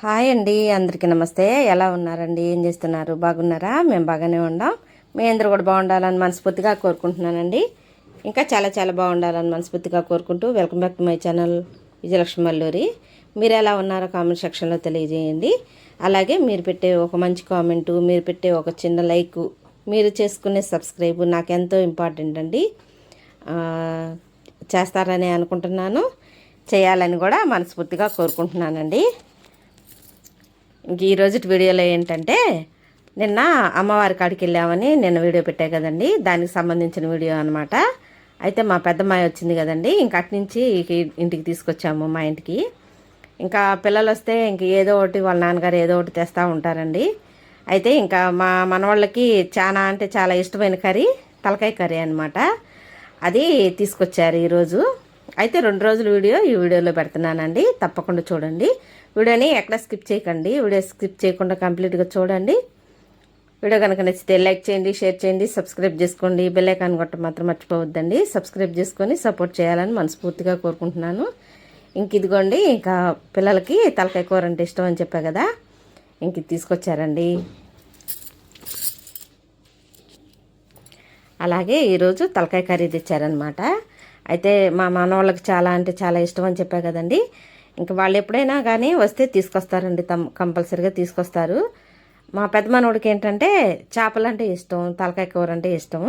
Hi అండి అందరికీ నమస్తే. ఎలా ఉన్నారండి? ఏం చేస్తున్నారు? బాగున్నారా? మేము బాగానే ఉన్నాం. మీ అందరూ కూడా బాగుండాలని మనస్ఫూర్తిగా కోరుకుంటున్నానండి. ఇంకా చాలా చాలా బాగుండాలని మనస్ఫూర్తిగా కోరుకుంటూ welcome back to my channel Vijayalakshmi Malluri మీరు ఎలా ఉన్నారో కామెంట్ సెక్షన్లో తెలియజేయండి. అలాగే మీరు పెట్టే ఒక మంచి కామెంటు మీరు పెట్టే ఒక చిన్న లైక్ మీరు చేసుకునే సబ్స్క్రైబ్ నాకు ఎంతో ఇంపార్టెంట్ అండి. చేస్తారని అనుకుంటున్నాను. చేయాలని కూడా మనస్ఫూర్తిగా కోరుకుంటున్నానండి. ఇంక ఈ రోజు వీడియోలో ఏంటంటే నిన్న అమ్మవారి కాడికి వెళ్ళామని నిన్న వీడియో పెట్టా కదండి. దానికి సంబంధించిన వీడియో అనమాట అయితే మా పెద్దమ్మాయి వచ్చింది కదండి. ఇంకా అటు నుంచి ఇంటికి తీసుకొచ్చాము మా ఇంటికి. ఇంకా పిల్లలు వస్తే ఇంక ఏదో ఒకటి వాళ్ళ నాన్నగారు ఏదో ఒకటి తెస్తూ ఉంటారండి. అయితే ఇంకా మా మనవాళ్ళకి చాలా అంటే చాలా ఇష్టమైన కర్రీ తలకాయ కర్రీ అనమాట అది తీసుకొచ్చారు ఈరోజు. అయితే రెండు రోజుల వీడియో ఈ వీడియోలో పెడుతున్నానండి. తప్పకుండా చూడండి. వీడియోని ఎక్కడ స్కిప్ చేయకండి. వీడియో స్కిప్ చేయకుండా కంప్లీట్గా చూడండి. వీడియో కనుక నచ్చితే లైక్ చేయండి షేర్ చేయండి సబ్స్క్రైబ్ చేసుకోండి. బెల్ ఐకాన్ కొట్ట మాత్రం మర్చిపోవద్దండి. సబ్స్క్రైబ్ చేసుకొని సపోర్ట్ చేయాలని మనస్ఫూర్తిగా కోరుకుంటున్నాను. ఇంక ఇదిగోండి ఇంకా పిల్లలకి తలకాయ కూర అంటే ఇష్టం అని చెప్పా కదా ఇంక తీసుకొచ్చారండి. అలాగే ఈరోజు తలకాయ కర్రీ తెచ్చారనమాట అయితే మా మనవాళ్ళకి చాలా అంటే చాలా ఇష్టం అని చెప్పా కదండి. ఇంకా వాళ్ళు ఎప్పుడైనా కానీ వస్తే తీసుకొస్తారండి తమ్ కంపల్సరీగా తీసుకొస్తారు. మా పెద్ద మనోడికి ఏంటంటే చేపలు అంటే ఇష్టం తలకాయ కూర అంటే ఇష్టం.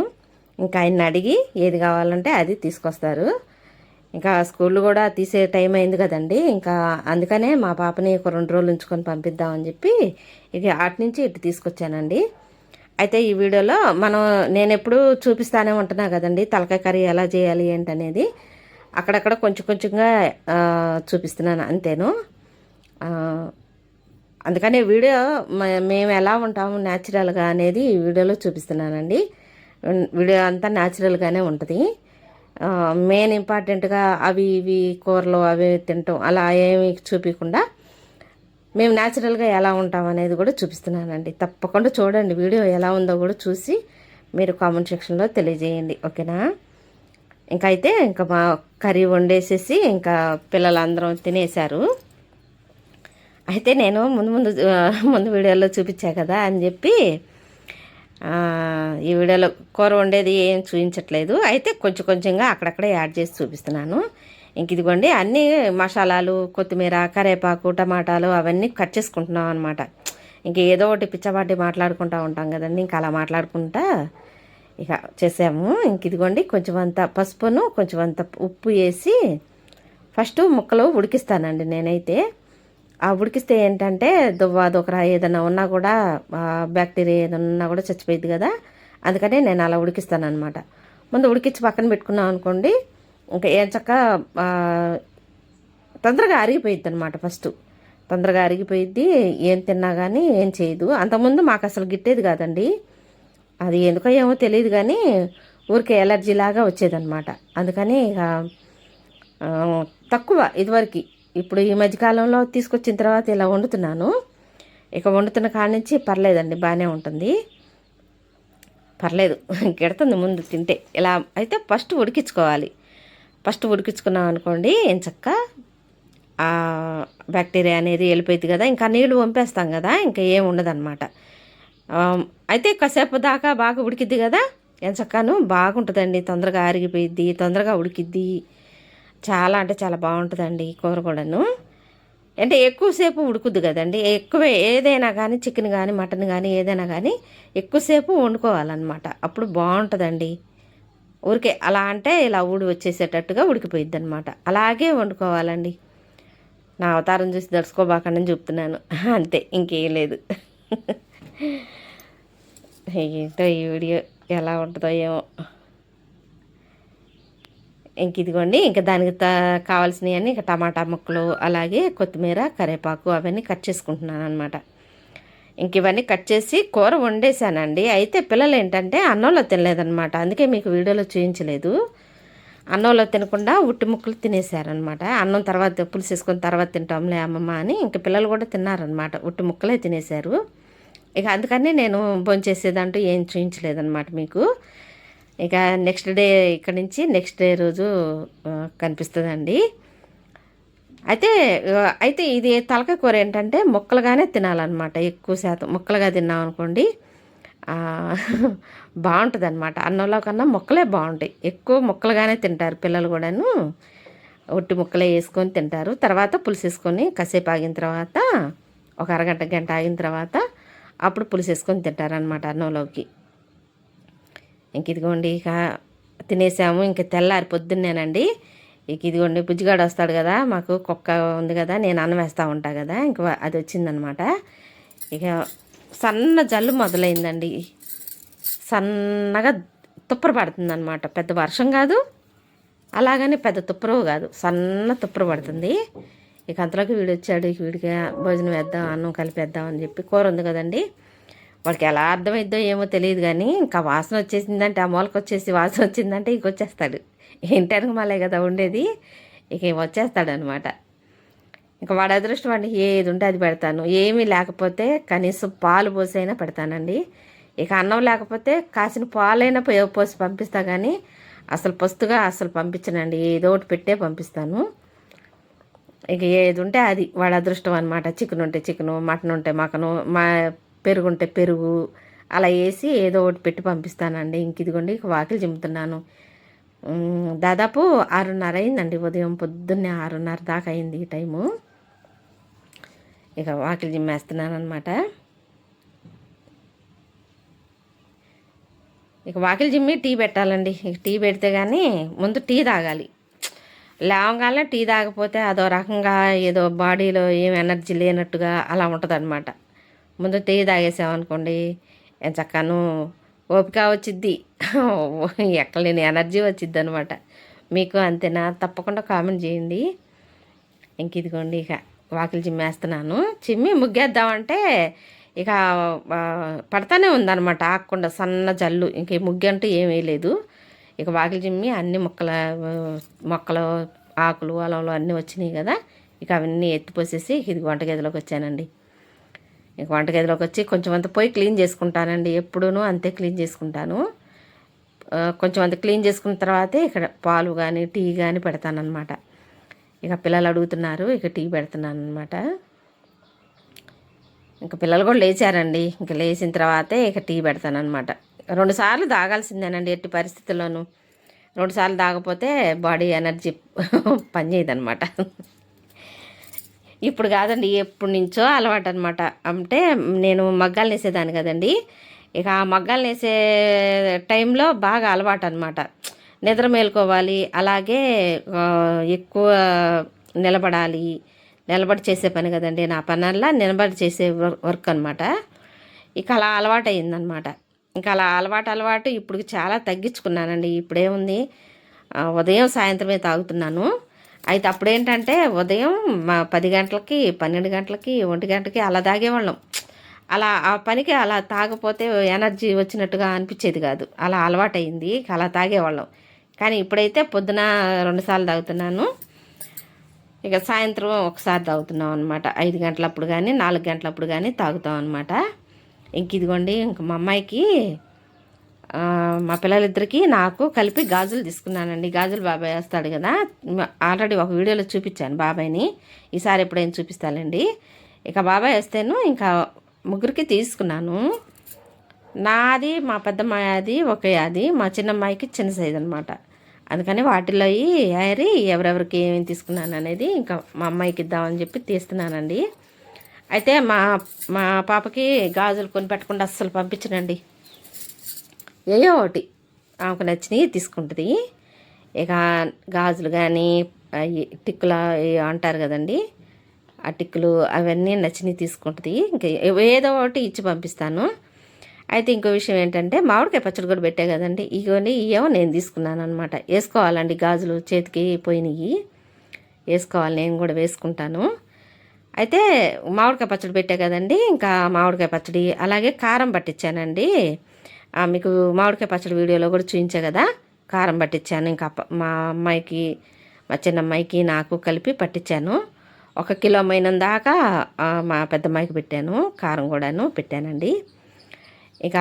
ఇంకా ఆయన్ని అడిగి ఏది కావాలంటే అది తీసుకొస్తారు. ఇంకా స్కూల్ కూడా తీసే టైం అయింది కదండి. ఇంకా అందుకనే మా పాపని ఒక రెండు రోజులు ఉంచుకొని పంపిద్దామని చెప్పి ఇది అటు నుంచి ఇటు తీసుకొచ్చానండి. అయితే ఈ వీడియోలో మనం నేను ఎప్పుడు చూపిస్తానే ఉంటున్నా కదండి తలకాయ కర్రీ ఎలా చేయాలి ఏంటనేది. అక్కడక్కడ కొంచెం కొంచెంగా చూపిస్తున్నాను అంతేను. అందుకని వీడియో మేము ఎలా ఉంటాము న్యాచురల్గా అనేది ఈ వీడియోలో చూపిస్తున్నానండి. వీడియో అంతా న్యాచురల్గానే ఉంటుంది. మెయిన్ ఇంపార్టెంట్గా అవి ఇవి కూరలు అవి తింటాం అలా ఏమి చూపించకుండా మేము న్యాచురల్గా ఎలా ఉంటాం అనేది కూడా చూపిస్తున్నానండి. తప్పకుండా చూడండి వీడియో ఎలా ఉందో కూడా చూసి మీరు కామెంట్ సెక్షన్లో తెలియజేయండి. ఓకేనా? ఇంకా అయితే ఇంకా మా కర్రీ వండేసేసి ఇంకా పిల్లలందరం తినేశారు. అయితే నేను ముందు ముందు ముందు వీడియోలో చూపించా కదా అని చెప్పి ఈ వీడియోలో కూర వండేది ఏం చూపించట్లేదు. అయితే కొంచెం కొంచెంగా అక్కడక్కడే యాడ్ చేసి చూపిస్తున్నాను. ఇంక ఇదిగోండి అన్ని మసాలాలు కొత్తిమీర కరేపాకు టమాటాలు అవన్నీ కట్ చేసుకుంటున్నాం అనమాట ఇంక ఏదో ఒకటి పిచ్చపాటి మాట్లాడుకుంటూ ఉంటాం కదండి ఇంకా అలా మాట్లాడుకుంటా ఇక చేసాము. ఇంక ఇదిగోండి కొంచెం అంత పసుపును కొంచెం అంత ఉప్పు వేసి ఫస్ట్ ముక్కలు ఉడికిస్తానండి నేనైతే. ఆ ఉడికిస్తే ఏంటంటే దువ్వ దొకర ఏదైనా ఉన్నా కూడా బ్యాక్టీరియా ఏదైనా ఉన్నా కూడా చచ్చిపోయింది కదా. అందుకనే నేను అలా ఉడికిస్తాను అనమాట ముందు ఉడికించి పక్కన పెట్టుకున్నాం అనుకోండి ఇంకా ఏం చక్క తొందరగా అరిగిపోయిద్ది అనమాట ఫస్ట్. తొందరగా అరిగిపోయిద్ది ఏం తిన్నా కానీ ఏం చేయదు. అంతకుముందు మాకు అసలు గిట్టేది కాదండి. అది ఎందుకో ఏమో తెలియదు కానీ ఊరికే ఎలర్జీ లాగా వచ్చేదన్నమాట. అందుకని ఇక తక్కువ ఇదివరకు. ఇప్పుడు ఈ మధ్యకాలంలో తీసుకొచ్చిన తర్వాత ఇలా వండుతున్నాను. ఇక వండుతున్న కాడ నుంచి పర్లేదండి బాగానే ఉంటుంది. పర్లేదు గిడుతుంది ముందు తింటే. ఇలా అయితే ఫస్ట్ ఉడికించుకోవాలి. ఫస్ట్ ఉడికించుకున్నాం అనుకోండి ఎంచక్క బ్యాక్టీరియా అనేది వెళ్ళిపోయింది కదా. ఇంకా నీళ్ళు పంపేస్తాం కదా ఇంకా ఏమి ఉండదన్నమాట. అయితే కాసేపు దాకా బాగా ఉడికిద్ది కదా? ఎంచక్కను బాగుంటుందండి. తొందరగా ఆరిగిపోయిద్ది తొందరగా ఉడికిద్ది. చాలా అంటే చాలా బాగుంటుందండి ఈ కూర కూడాను. అంటే ఎక్కువసేపు ఉడుకుద్ది కదండి. ఎక్కువ ఏదైనా కానీ చికెన్ కానీ మటన్ కానీ ఏదైనా కానీ ఎక్కువసేపు వండుకోవాలన్నమాట. అప్పుడు బాగుంటుందండి. ఊరికే అలా అంటే ఇలా ఊడి వచ్చేసేటట్టుగా ఉడికిపోయిద్ది అనమాట అలాగే వండుకోవాలండి. నా అవతారం చూసి దడుచుకోబాకండి చెప్తున్నాను. అంతే ఇంకేం లేదు. ఏంటో ఈ వీడియో ఎలా ఉంటుందో ఏమో. ఇంక ఇదిగోండి ఇంకా దానికి కావాల్సినవన్నీ ఇంకా టమాటా ముక్కలు అలాగే కొత్తిమీర కరివేపాకు అవన్నీ కట్ చేసుకుంటున్నాను అనమాట ఇంక ఇవన్నీ కట్ చేసి కూర వండేసానండి. అయితే పిల్లలు ఏంటంటే అన్నంలో తినలేదన్నమాట. అందుకే మీకు వీడియోలో చూపించలేదు అన్నంలో తినకుండా ఉట్టి ముక్కలు తినేసారనమాట అన్నం తర్వాత పులుసు వేసుకొని తర్వాత తింటాంలే అమ్మమ్మ అని ఇంక పిల్లలు కూడా తిన్నారనమాట ఉట్టి ముక్కలే తినేశారు. ఇక అందుకని నేను భోంచేసేదంటూ ఏం చూపించలేదన్నమాట మీకు. ఇక నెక్స్ట్ డే ఇక్కడ నుంచి నెక్స్ట్ డే రోజు కనిపిస్తుందండి. అయితే అయితే ఇది తలకాయ కూర ఏంటంటే ముక్కలుగానే తినాలన్నమాట. ఎక్కువ శాతం ముక్కలుగా తిన్నాం అనుకోండి బాగుంటుంది అనమాట అన్నంలో కన్నా ముక్కలే బాగుంటాయి. ఎక్కువ ముక్కలుగానే తింటారు పిల్లలు కూడాను. ఒట్టి ముక్కలే వేసుకొని తింటారు. తర్వాత పులుసు వేసుకొని కాసేపు ఆగిన తర్వాత ఒక అరగంట గంట ఆగిన తర్వాత అప్పుడు పులుసు వేసుకొని తింటారనమాట అన్నంలోకి. ఇంక ఇదిగోండి ఇక తినేసాము. ఇంక తెల్లారి పొద్దున్నేనండి. ఇక ఇదిగోండి బుజ్జిగాడు వస్తాడు కదా మాకు కుక్క ఉంది కదా నేను అన్నం వేస్తూ ఉంటా కదా ఇంక అది వచ్చిందనమాట ఇక సన్న జల్లు మొదలైందండి. సన్నగా తుప్పర పడుతుంది అనమాట పెద్ద వర్షం కాదు అలాగని పెద్ద తుప్పరు కాదు సన్న తుప్పరు పడుతుంది. ఇక అంతలోకి వీడు వచ్చాడు. ఇక వీడికి భోజనం వేద్దాం అన్నం కలిపేద్దాం అని చెప్పి కూర ఉంది కదండి. వాడికి ఎలా అర్థమైద్దో ఏమో తెలియదు కానీ ఇంకా వాసన వచ్చేసిందంటే ఆ మూలకి వచ్చేసి వాసన వచ్చిందంటే ఇంక వచ్చేస్తాడు. ఇంటానికి మళ్ళీ కదా ఉండేది. ఇక వచ్చేస్తాడు అనమాట ఇంకా వాడి అదృష్టం అండి ఏది ఉంటే అది పెడతాను. ఏమీ లేకపోతే కనీసం పాలు పోసైనా పెడతానండి. ఇక అన్నం లేకపోతే కాసిన పాలైనా పోసి పంపిస్తా కానీ అసలు పస్తుగా అసలు పంపించనండి. ఏదో ఒకటి పెట్టే పంపిస్తాను. ఇక ఏది ఉంటే అది వాళ్ళ అదృష్టం అనమాట చికెన్ ఉంటే చికెను మటన్ ఉంటే మకను మా పెరుగు ఉంటే పెరుగు అలా వేసి ఏదో ఒకటి పెట్టి పంపిస్తానండి. ఇంక ఇదిగోండి ఇక వాకిలి చిమ్ముతున్నాను దాదాపు ఆరున్నర అయిందండి ఉదయం పొద్దున్నే ఆరున్నర దాకా అయింది ఈ టైము. ఇక వాకిలి జిమ్మేస్తున్నాను అనమాట ఇక వాకిలి జిమ్మి టీ పెట్టాలండి. ఇక టీ పెడితే కానీ ముందు టీ తాగాలి. లేవగానే టీ తాగకపోతే అదో రకంగా ఏదో బాడీలో ఏం ఎనర్జీ లేనట్టుగా అలా ఉంటుంది ముందు టీ తాగేసామనుకోండి చక్కను ఓపిక వచ్చిద్ది. ఎక్కలేని ఎనర్జీ వచ్చిద్ది అనమాట మీకు అంతేనా? తప్పకుండా కామెంట్ చేయండి. ఇంక ఇదిగోండి ఇక వాకిలి చిమ్మేస్తున్నాను. చిమ్మి ముగ్గేద్దామంటే ఇక పడతానే ఉందన్నమాట ఆకుండా సన్న జల్లు. ఇంక ఈ ముగ్గు అంటూ ఏమీ లేదు. ఇక వాకిలి చిమ్మి అన్ని మొక్కల మొక్కలు ఆకులు అలవలు అన్నీ వచ్చినాయి కదా ఇక అవన్నీ ఎత్తిపోసేసి ఇది వంటగదిలోకి వచ్చానండి. ఇక వంటగదిలోకి వచ్చి కొంచెం అంత పోయి క్లీన్ చేసుకుంటానండి ఎప్పుడూనూ అంతే క్లీన్ చేసుకుంటాను. కొంచెం అంత క్లీన్ చేసుకున్న తర్వాతే ఇక్కడ పాలు కానీ టీ కానీ పెడతానన్నమాట. ఇక పిల్లలు అడుగుతున్నారు ఇక టీ పెడుతున్నాను అనమాట ఇంకా పిల్లలు కూడా లేచారండి ఇంకా లేచిన తర్వాతే ఇక టీ పెడతానమాట రెండు సార్లు తాగాల్సిందేనండి ఎట్టి పరిస్థితుల్లోనూ. రెండు సార్లు తాగపోతే బాడీ ఎనర్జీ పనిచేయదనమాట ఇప్పుడు కాదండి ఎప్పటి నుంచో అలవాటు అనమాట అంటే నేను మగ్గాలు నేసేదాన్ని కదండి. ఇక ఆ మగ్గాలు నేసే టైంలో బాగా అలవాటు అనమాట నిద్ర మేలుకోవాలి అలాగే ఎక్కువ నిలబడాలి. నిలబడి చేసే పని కదండి నా పనల్లా నిలబడి చేసే వర్క్ అనమాట ఇక అలా అలవాటు అయిందనమాట ఇంకా అలా అలవాటు అలవాటు ఇప్పుడు చాలా తగ్గించుకున్నానండి. ఇప్పుడేముంది ఉదయం సాయంత్రమే తాగుతున్నాను. అయితే అప్పుడేంటంటే ఉదయం మా పది గంటలకి పన్నెండు గంటలకి ఒంటి గంటకి అలా తాగేవాళ్ళం. అలా ఆ పనికి అలా తాగపోతే ఎనర్జీ వచ్చినట్టుగా అనిపించేది కాదు. అలా అలవాటైంది అలా తాగేవాళ్ళం. కానీ ఇప్పుడైతే పొద్దున రెండుసార్లు తాగుతున్నాను. ఇక సాయంత్రం ఒకసారి తాగుతున్నాం అనమాట ఐదు గంటలప్పుడు కానీ నాలుగు గంటలప్పుడు కానీ తాగుతాం అనమాట ఇంక ఇదిగోండి ఇంక మా అమ్మాయికి మా పిల్లలిద్దరికి నాకు కలిపి గాజులు తీసుకున్నానండి. గాజులు బాబాయ్ వేస్తాడు కదా. ఆల్రెడీ ఒక వీడియోలో చూపించాను బాబాయ్ని. ఈసారి ఎప్పుడైనా చూపిస్తానండి. ఇక బాబాయ్ వేస్తేను ఇంకా ముగ్గురికి తీసుకున్నాను. నాది మా పెద్దమ్మాయిది ఒకే అది మా చిన్నమ్మాయికి చిన్న సైజు అనమాట అందుకని వాటిలో ఏరి ఎవరెవరికి ఏమేమి తీసుకున్నాను అనేది ఇంకా మా అమ్మాయికి ఇద్దామని చెప్పి తీస్తున్నానండి. అయితే మా మా పాపకి గాజులు కొని పెట్టకుండా అస్సలు పంపించనండి. ఏయో ఒకటి. ఆమెకు నచ్చినవి తీసుకుంటుంది. ఇక గాజులు కానీ అవి టిక్కుల అంటారు కదండి ఆ టిక్కులు అవన్నీ నచ్చినవి తీసుకుంటుంది. ఇంకా ఏదో ఒకటి ఇచ్చి పంపిస్తాను. అయితే ఇంకో విషయం ఏంటంటే మామిడికాయ పచ్చడి కూడా పెట్టే కదండి. ఇవన్నీ ఇవేమో నేను తీసుకున్నాను అనమాట వేసుకోవాలండి గాజులు చేతికి పోయినాయి. వేసుకోవాలి నేను కూడా వేసుకుంటాను. అయితే మామిడికాయ పచ్చడి పెట్టా కదండి ఇంకా మామిడికాయ పచ్చడి అలాగే కారం పట్టించానండి మీకు మామిడికాయ పచ్చడి వీడియోలో కూడా చూపించా కదా కారం పట్టించాను ఇంకా మా అమ్మాయికి మా చిన్న అమ్మాయికి నాకు కలిపి పట్టించాను ఒక కిలో మైన దాకా మా పెద్దమ్మాయికి పెట్టాను కారం కూడాను పెట్టానండి. ఇక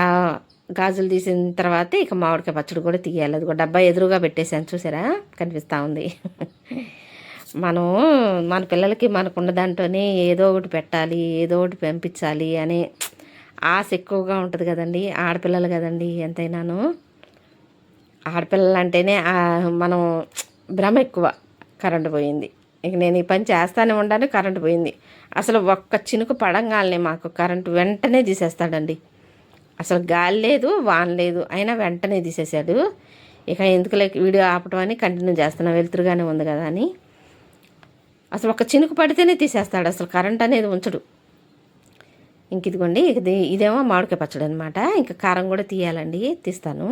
గాజులు తీసిన తర్వాత ఇక మామిడికాయ పచ్చడి కూడా తీయాలి. అది కూడా డబ్బా ఎదురుగా పెట్టేశాను చూసారా? కనిపిస్తూ ఉంది. మనం మన పిల్లలకి మనకున్న దాంట్లోనే ఏదో ఒకటి పెట్టాలి ఏదో ఒకటి పంపించాలి అనే ఆశ ఎక్కువగా ఉంటుంది కదండి. ఆడపిల్లలు కదండి ఎంతైనాను. ఆడపిల్లలు అంటేనే మనం భ్రమ ఎక్కువ కరెంటు పోయింది. ఇక నేను ఈ పని చేస్తానే ఉండాలి కరెంటు పోయింది. అసలు ఒక్క చినుకు పడంగానే మాకు కరెంటు వెంటనే తీసేస్తాడండి. అసలు గాలి లేదు వాన లేదు అయినా వెంటనే తీసేశాడు. ఇక ఎందుకు లేక వీడియో ఆపటం అని కంటిన్యూ చేస్తున్నా. వెలుతురుగానే ఉంది కదా అని. అసలు ఒక చినుకు పడితేనే తీసేస్తాడు అసలు కరెంట్ అనేది ఉంచడు. ఇంక ఇదిగోండి ఇది ఇదేమో మామిడికాయ పచ్చడి అనమాట ఇంకా కారం కూడా తీయాలండి తీస్తాను.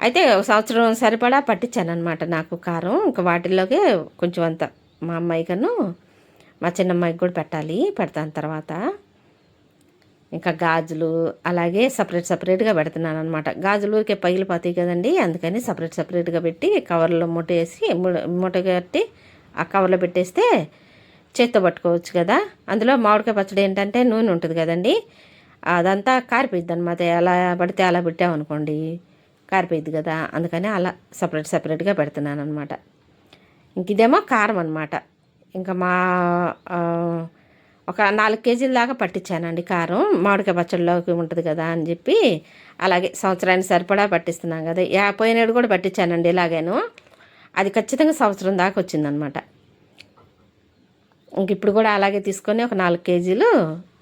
అయితే సంవత్సరం సరిపడా పట్టించాను అనమాట నాకు కారం. ఇంకా వాటిల్లోకే కొంచెం అంత మా అమ్మాయి కను మా చిన్నమ్మాయికి కూడా పెట్టాలి పెడతాను తర్వాత. ఇంకా గాజులు అలాగే సపరేట్ సపరేట్గా పెడుతున్నాను అనమాట గాజులు ఊరికే పగిలిపోతాయి కదండి అందుకని సపరేట్ సపరేట్గా పెట్టి కవర్లో మూట వేసి మూట కట్టి ఆ కవర్లో పెట్టేస్తే చేత్తో పట్టుకోవచ్చు కదా. అందులో మామిడికాయ పచ్చడి ఏంటంటే నూనె ఉంటుంది కదండి. అదంతా కారిపోయిద్ది అనమాట ఎలా పడితే అలా పెట్టామనుకోండి కారిపోయిద్ది కదా. అందుకని అలా సపరేట్ సపరేట్గా పెడుతున్నాను అనమాట ఇంక ఇదేమో కారం అనమాట ఇంకా మా ఒక నాలుగు కేజీల దాకా పట్టించానండి కారం. మామిడికాయ పచ్చడిలోకి ఉంటుంది కదా అని చెప్పి అలాగే సంవత్సరానికి సరిపడా పట్టిస్తున్నాం కదా. పోయినాడు కూడా పట్టించానండి ఇలాగేను అది ఖచ్చితంగా సంవత్సరం దాకా వచ్చిందనమాట ఇంక ఇప్పుడు కూడా అలాగే తీసుకొని ఒక నాలుగు కేజీలు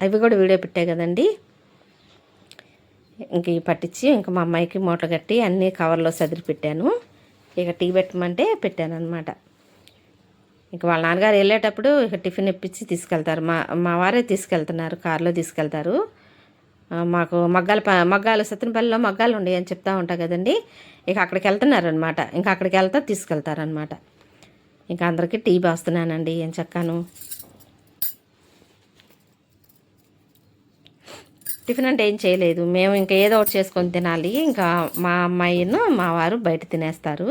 అవి కూడా వీడియో పెట్టాయి కదండి. ఇంక ఇవి పట్టించి ఇంకా మా అమ్మాయికి మూట కట్టి అన్నీ కవర్లో సదిరి పెట్టాను. ఇక టీ పెట్టమంటే పెట్టాను అనమాట ఇంక వాళ్ళ నాన్నగారు వెళ్ళేటప్పుడు ఇక టిఫిన్ ఇప్పించి తీసుకెళ్తారు. మా మా వారే తీసుకెళ్తున్నారు కారులో తీసుకెళ్తారు. మాకు మగ్గాల ప మగ్గాలు సత్తినపల్లిలో మగ్గాలు ఉండేవి అని చెప్తా ఉంటా కదండి. ఇక అక్కడికి వెళ్తున్నారనమాట ఇంకా అక్కడికి వెళ్తా తీసుకెళ్తారనమాట ఇంకా అందరికీ టీ బాస్తున్నానండి. ఏం చెక్కాను? టిఫిన్ అంటే ఏం చేయలేదు. మేము ఇంకా ఏదో ఒకటి చేసుకొని తినాలి. ఇంకా మా అమ్మాయిను మా వారు బయట తినేస్తారు.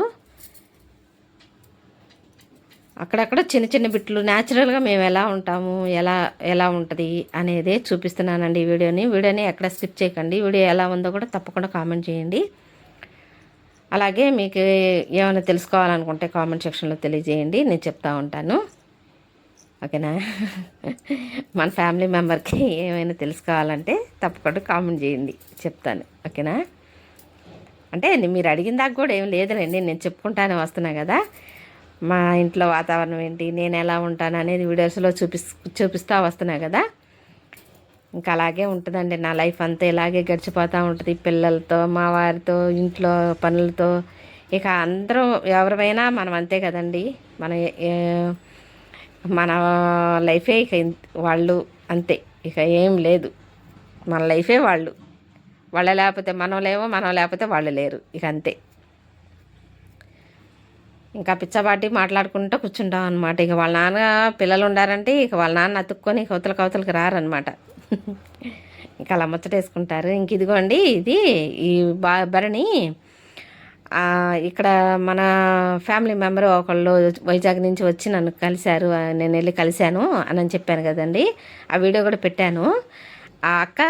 అక్కడక్కడ చిన్న చిన్న బిట్లు. న్యాచురల్గా మేము ఎలా ఉంటాము ఎలా ఎలా ఉంటుంది అనేదే చూపిస్తున్నానండి ఈ వీడియోని. వీడియోని ఎక్కడ స్కిప్ చేయకండి. వీడియో ఎలా ఉందో కూడా తప్పకుండా కామెంట్ చేయండి. అలాగే మీకు ఏమైనా తెలుసుకోవాలనుకుంటే కామెంట్ సెక్షన్లో తెలియజేయండి. నేను చెప్తా ఉంటాను. ఓకేనా? మన ఫ్యామిలీ మెంబర్కి ఏమైనా తెలుసుకోవాలంటే తప్పకుండా కామెంట్ చేయండి. చెప్తాను. ఓకేనా? అంటే మీరు అడిగిన దాకా కూడా ఏం లేదులేండి. నేను చెప్పుకుంటానే వస్తున్నా కదా. మా ఇంట్లో వాతావరణం ఏంటి నేను ఎలా ఉంటాను అనేది వీడియోస్లో చూపిస్ చూపిస్తూ వస్తున్నా కదా. ఇంకా అలాగే ఉంటుందండి నా లైఫ్ అంతా ఇలాగే గడిచిపోతూ ఉంటుంది. పిల్లలతో మా వారితో ఇంట్లో పనులతో. ఇక అందరం ఎవరిమైనా మనం అంతే కదండి. మన మన లైఫే ఇక వాళ్ళు అంతే. ఇక ఏం లేదు. మన లైఫే వాళ్ళు. వాళ్ళ లేకపోతే మనం లేమో మనం లేకపోతే వాళ్ళు లేరు. ఇక అంతే. ఇంకా పిచ్చబాటి మాట్లాడుకుంటూ కూర్చుంటాం అనమాట ఇక వాళ్ళ నాన్న పిల్లలు ఉండారంటే ఇక వాళ్ళ నాన్న అతుక్కొని కవతల కవతలకి రారనమాట ఇంకా అలా ముచ్చటేసుకుంటారు. ఇంక ఇదిగోండి ఇది ఈ బా భరణి ఇక్కడ మన ఫ్యామిలీ మెంబర్ ఒకళ్ళు వైజాగ్ నుంచి వచ్చి నన్ను కలిశారు. నేను వెళ్ళి కలిశాను అని చెప్పాను కదండి. ఆ వీడియో కూడా పెట్టాను. ఆ అక్క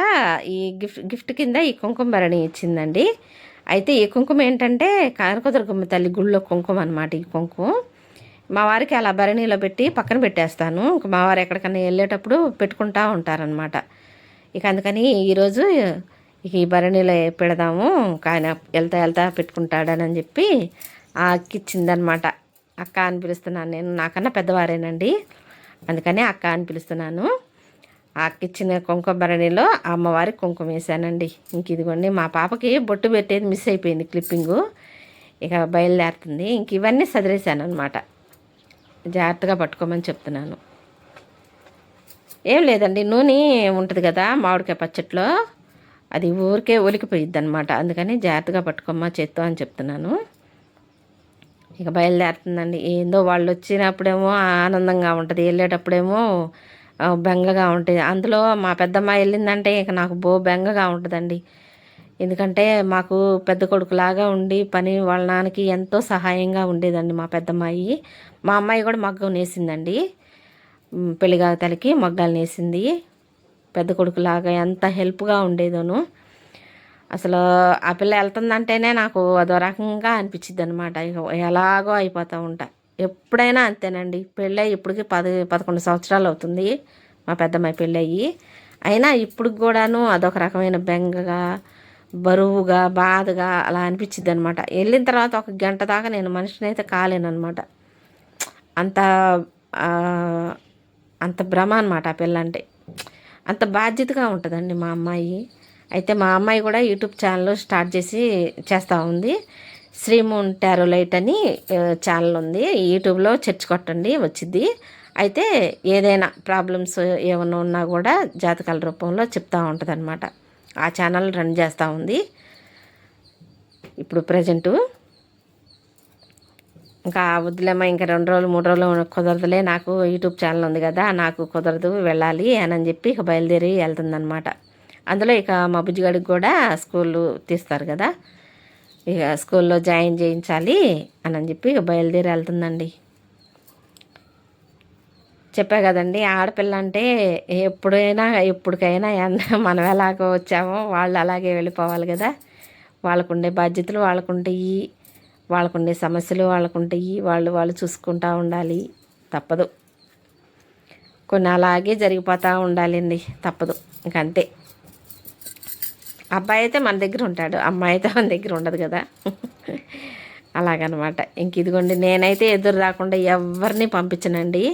ఈ గిఫ్ట్ గిఫ్ట్ కింద ఈ కుంకుమ భరణి ఇచ్చిందండి. అయితే ఈ కుంకుమ ఏంటంటే కనకదుర్గమ్మ తల్లి గుళ్ళో కుంకుమ అనమాట ఈ కుంకుమ. మా వారికి అలా భరణిలో పెట్టి పక్కన పెట్టేస్తాను. ఇంక మా వారు ఎక్కడికైనా వెళ్ళేటప్పుడు పెట్టుకుంటా ఉంటారనమాట ఇక అందుకని ఈరోజు ఇక ఈ భరణిలో పెడదాము. ఆయన వెళ్తా వెళ్తా పెట్టుకుంటాడని చెప్పి ఆ అక్క ఇచ్చిందనమాట అక్క అని పిలుస్తున్నాను నేను. నాకన్నా పెద్దవారేనండి. అందుకని అక్క అని పిలుస్తున్నాను. ఆ అక్క ఇచ్చిన కుంకుమ భరణిలో అమ్మవారికి కుంకుమ వేసానండి ఇంక ఇదిగోండి మా పాపకి బొట్టు పెట్టేది మిస్ అయిపోయింది క్లిప్పింగు. ఇక బయలుదేరుతుంది. ఇంక ఇవన్నీ సదిరేశాను అనమాట జాగ్రత్తగా పట్టుకోమని చెప్తున్నాను. ఏం లేదండి నూనె ఉంటుంది కదా మామిడికాయ పచ్చట్లో. అది ఊరికే ఒలికిపోయిద్ది అనమాట అందుకని జాగ్రత్తగా పట్టుకోమ్మా చేత్తో అని చెప్తున్నాను. ఇక బయలుదేరుతుందండి. ఏందో వాళ్ళు వచ్చినప్పుడేమో ఆనందంగా ఉంటుంది. వెళ్ళేటప్పుడేమో బెంగగా ఉంటుంది. అందులో మా పెద్దమ్మ వెళ్ళిందంటే ఇక నాకు బో బెంగగా ఉంటుందండి. ఎందుకంటే మాకు పెద్ద కొడుకులాగా ఉండి పని వాళ్ళ నాన్నకి ఎంతో సహాయంగా ఉండేదండి మా పెద్దమ్మాయి. మా అమ్మాయి కూడా మగ్గం నేసిందండి. ఉమ్, పెళ్ళిగా తలకి మగ్గాలు నేసింది. పెద్ద కొడుకులాగా ఎంత హెల్ప్గా ఉండేదోను. అసలు ఆ పిల్ల వెళ్తుందంటేనే నాకు అదో రకంగా అనిపించింది అనమాట ఇక ఎలాగో అయిపోతూ ఉంటా. ఎప్పుడైనా అంతేనండి. పెళ్ళయి ఇప్పటికి పది పదకొండు సంవత్సరాలు అవుతుంది. మా పెద్దమ్మాయి పెళ్ళయ్యి. అయినా ఇప్పుడు కూడాను అదొక రకమైన బెంగగా బరువుగా బాధగా అలా అనిపించింది అనమాట వెళ్ళిన తర్వాత ఒక గంట దాకా నేను మనిషిని అయితే కాలేనమాట అంత అంత భ్రమ అనమాట ఆ పిల్ల అంటే అంత బాధ్యతగా ఉంటుందండి మా అమ్మాయి. అయితే మా అమ్మాయి కూడా యూట్యూబ్ ఛానల్ స్టార్ట్ చేసి చేస్తూ ఉంది. శ్రీమూన్ టారోలైట్ అని ఛానల్ ఉంది. యూట్యూబ్లో చర్చ్ కొట్టండి వచ్చింది అయితే ఏదైనా ప్రాబ్లమ్స్ ఏమైనా ఉన్నా కూడా జాతకాల రూపంలో చెప్తూ ఉంటుంది అనమాట ఆ ఛానల్ రన్ చేస్తూ ఉంది. ఇప్పుడు ప్రజెంటు ఇంకా వద్దులేమ్మా ఇంకా రెండు రోజులు మూడు రోజులు కుదరదులే. నాకు యూట్యూబ్ ఛానల్ ఉంది కదా నాకు కుదరదు వెళ్ళాలి అని అని చెప్పి ఇక బయలుదేరి వెళ్తుందనమాట అందులో ఇక మా బుజ్జిగాడికి కూడా స్కూల్ తీస్తారు కదా. ఇక స్కూల్లో జాయిన్ చేయించాలి అని అని చెప్పి ఇక బయలుదేరి వెళ్తుందండి. చెప్పా కదండి ఆడపిల్ల అంటే ఎప్పుడైనా ఎప్పటికైనా మనం ఎలాగ వచ్చామో వాళ్ళు అలాగే వెళ్ళిపోవాలి కదా. వాళ్ళకుండే బాధ్యతలు వాళ్ళకుంటాయి వాళ్ళకుండే సమస్యలు వాళ్ళకుంటాయి వాళ్ళు వాళ్ళు చూసుకుంటూ ఉండాలి. తప్పదు. కొన్ని అలాగే జరిగిపోతూ ఉండాలండి. తప్పదు. ఇంకంతే. అబ్బాయి అయితే మన దగ్గర ఉంటాడు. అమ్మాయి అయితే మన దగ్గర ఉండదు కదా. అలాగనమాట. ఇంక ఇదిగోండి నేనైతే ఎదురు రాకుండా ఎవరిని పంపించనండి.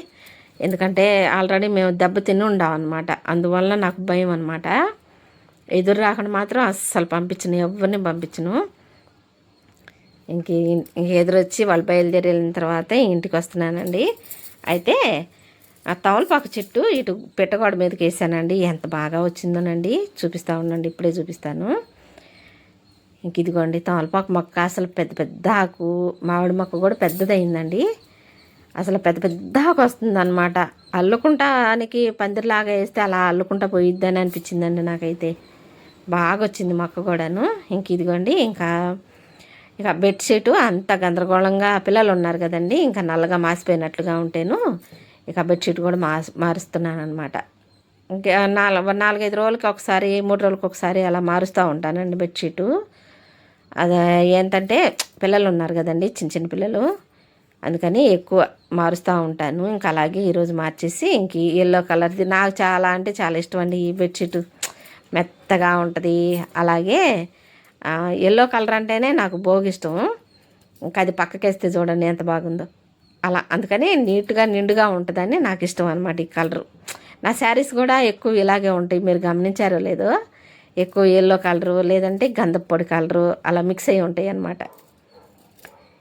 ఎందుకంటే ఆల్రెడీ మేము దెబ్బ తిని ఉండాం అనమాట అందువల్ల నాకు భయం అనమాట ఎదురు రాకుండా మాత్రం అస్సలు పంపించను ఎవరిని పంపించను. ఇంక ఇంక ఎదురొచ్చి వాళ్ళు బయలుదేరి వెళ్ళిన తర్వాత ఇంటికి వస్తున్నానండి. అయితే ఆ తవలపాకు చెట్టు ఇటు పెట్టగోడ మీదకి వేసానండి. ఎంత బాగా వచ్చిందోనండి. చూపిస్తా ఉండండి. ఇప్పుడే చూపిస్తాను. ఇంక ఇదిగోండి తమలపాకు మొక్క అసలు పెద్ద పెద్ద ఆకు మామిడి మొక్క కూడా పెద్దదైందండి అసలు పెద్ద పెద్ద ఆకు వస్తుంది అనమాట అల్లుకుంటానికి పందిరిలాగా వేస్తే అలా అల్లుకుంటా పోయిద్దని అనిపించిందండి నాకైతే. బాగా వచ్చింది మొక్క కూడాను. ఇంక ఇదిగోండి ఇంకా ఇక బెడ్షీటు అంత గందరగోళంగా పిల్లలు ఉన్నారు కదండి. ఇంకా నల్లగా మాసిపోయినట్లుగా ఉంటేను ఇక బెడ్షీట్ కూడా మా మారుస్తున్నాను అనమాట ఇంకా నాలుగు నాలుగైదు రోజులకి ఒకసారి మూడు రోజులకి ఒకసారి అలా మారుస్తూ ఉంటానండి బెడ్షీటు అది ఏంటంటే పిల్లలు ఉన్నారు కదండి చిన్న చిన్న పిల్లలు. అందుకని ఎక్కువ మారుస్తూ ఉంటాను. ఇంకా అలాగే ఈరోజు మార్చేసి ఇంక ఎల్లో కలర్ది నాకు చాలా అంటే చాలా ఇష్టం అండి. ఈ బెడ్షీట్ మెత్తగా ఉంటుంది. అలాగే ఎల్లో కలర్ అంటేనే నాకు భోగి ఇష్టం ఇంకా అది పక్కకేస్తే చూడండి ఎంత బాగుందో. అలా అందుకని నీట్గా నిండుగా ఉంటుందని నాకు ఇష్టం అనమాట ఈ కలరు. నా శారీస్ కూడా ఎక్కువ ఇలాగే ఉంటాయి. మీరు గమనించారో లేదో ఎక్కువ ఎల్లో కలరు లేదంటే గంధపు పొడి కలరు అలా మిక్స్ అయ్యి ఉంటాయి అన్నమాట.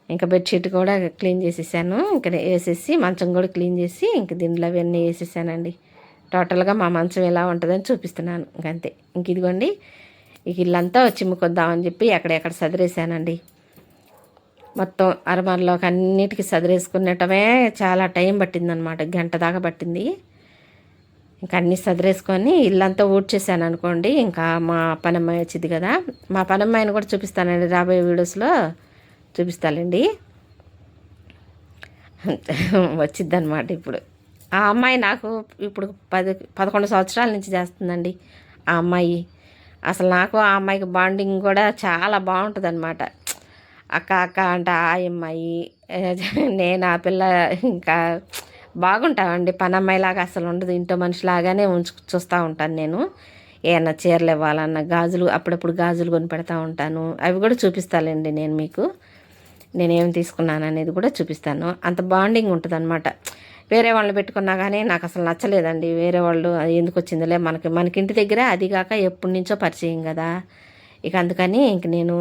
ఇంకా బెడ్షీట్ కూడా క్లీన్ చేసేసాను. ఇంకా వేసేసి మంచం కూడా క్లీన్ చేసి ఇంక దీంట్లో అవన్నీ వేసేసానండి. టోటల్గా మా మంచం ఎలా ఉంటుందని చూపిస్తున్నాను. ఇంకంతే ఇంక ఇదిగోండి. ఇక ఇల్లంతా చిమ్ముకొద్దామని చెప్పి ఎక్కడెక్కడ సదిరేసానండి. మొత్తం అరమరలోకి అన్నిటికీ సదిరేసుకునేటమే చాలా టైం పట్టిందనమాట గంట దాకా పట్టింది. ఇంకా అన్నీ సదిరేసుకొని ఇల్లంతా ఊడ్చేసాను అనుకోండి ఇంకా మా పనమ్మాయి వచ్చింది కదా. మా పనమ్మాయిని కూడా చూపిస్తానండి రాబోయే వీడియోస్లో చూపిస్తానండి. వచ్చిద్ది అనమాట ఇప్పుడు. ఆ అమ్మాయి నాకు ఇప్పుడు పది పదకొండు సంవత్సరాల నుంచి చేస్తుందండి ఆ అమ్మాయి. అసలు నాకు ఆ అమ్మాయికి బాండింగ్ కూడా చాలా బాగుంటుంది అనమాట అక్క అక్క అంట ఆ అమ్మాయి నేను ఆ పిల్ల ఇంకా బాగుంటామండి. పని అమ్మాయిలాగా అసలు ఉండదు. ఇంట్లో మనిషిలాగానే ఉంచు చూస్తూ ఉంటాను నేను. ఏమన్నా చీరలు ఇవ్వాలన్నా గాజులు అప్పుడప్పుడు గాజులు కొని పెడతా ఉంటాను. అవి కూడా చూపిస్తానండి నేను మీకు. నేనేం తీసుకున్నాను అనేది కూడా చూపిస్తాను. అంత బాండింగ్ ఉంటుంది అనమాట వేరే వాళ్ళు పెట్టుకున్నా కానీ నాకు అసలు నచ్చలేదండి. వేరే వాళ్ళు ఎందుకు వచ్చిందిలే? మనకి మనకి ఇంటి దగ్గర అది కాక ఎప్పటి నుంచో పరిచయం కదా. ఇక అందుకని ఇంక నేను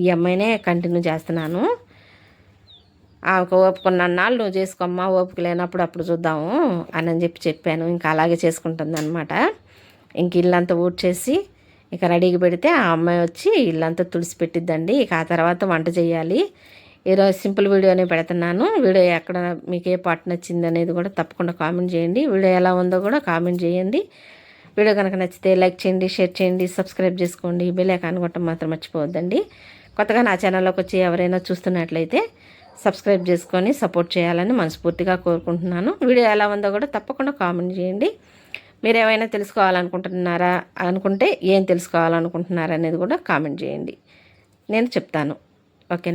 ఈ అమ్మాయినే కంటిన్యూ చేస్తున్నాను. ఆమెకు ఓపుకున్న నాళ్ళు నువ్వు చేసుకోమ్మా ఓపిక లేనప్పుడు అప్పుడు చూద్దాము అని చెప్పి చెప్పాను. ఇంకా అలాగే చేసుకుంటుంది అనమాట ఇంక ఇల్లంతా ఊడ్చేసి ఇక రెడీగా పెడితే ఆ అమ్మాయి వచ్చి ఇల్లంతా తుడిసి పెట్టిద్దండి. ఇక ఆ తర్వాత వంట చేయాలి. ఈరోజు సింపుల్ వీడియోనే పెడుతున్నాను. వీడియో ఎక్కడ మీకు ఏ పాట నచ్చింది అనేది కూడా తప్పకుండా కామెంట్ చేయండి. వీడియో ఎలా ఉందో కూడా కామెంట్ చేయండి. వీడియో కనుక నచ్చితే లైక్ చేయండి షేర్ చేయండి సబ్స్క్రైబ్ చేసుకోండి. బెల్ ఐకాన్ కొట్టడం మాత్రం మర్చిపోవద్దండి. కొత్తగా నా ఛానల్లోకి వచ్చి ఎవరైనా చూస్తున్నట్లయితే సబ్స్క్రైబ్ చేసుకొని సపోర్ట్ చేయాలని మనస్ఫూర్తిగా కోరుకుంటున్నాను. వీడియో ఎలా ఉందో కూడా తప్పకుండా కామెంట్ చేయండి. మీరు ఏమైనా తెలుసుకోవాలనుకుంటున్నారా అనుకుంటే ఏం తెలుసుకోవాలనుకుంటున్నారా అనేది కూడా కామెంట్ చేయండి. నేను చెప్తాను. ఓకే